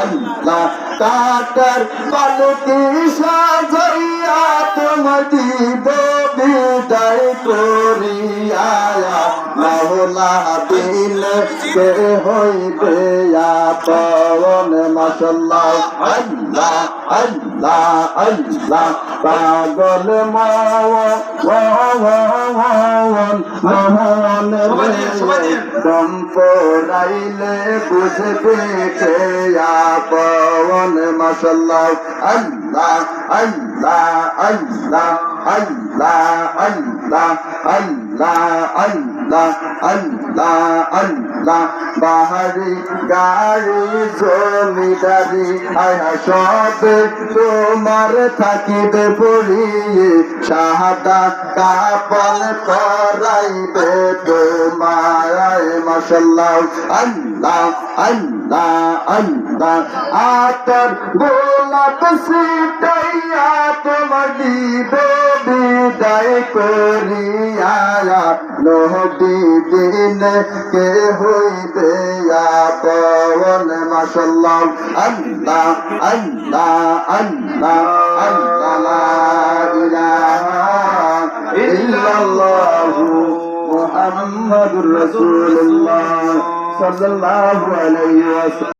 আল্লাহ কাটার পালকি সাজাইয়া তোমার দিব বিদায় করিয়া। মাওলা দিল কে হইবে পবন মাসাল্লাহ আল্লাহ আল্লাহ আল্লাহ, পাগল মোহন দম্পরাইলে বুঝবে খেয়া পবন মশাল্লাহ আল্লাহ আল্লাহ আল্লাহ। আল্লাহ আল্লাহ আল্লাহ আল্লাহ আল্লাহ আল্লাহ বাহারি গাড়ি জমিদারি আয়া সব তোমার থাকিবে পড়িয়ে সাহাদা কাপন করাইবে তোমায় মাসাল্লাহ আল্লাহ আল্লাহ আল্লাহ আতর গোলাপ সিটাইয়া তোমার করিয়া নহবি দিন কে হইবে পবন মাসাল্লাহ আল্লাহ আল্লাহ আল্লাহ আল্লাহ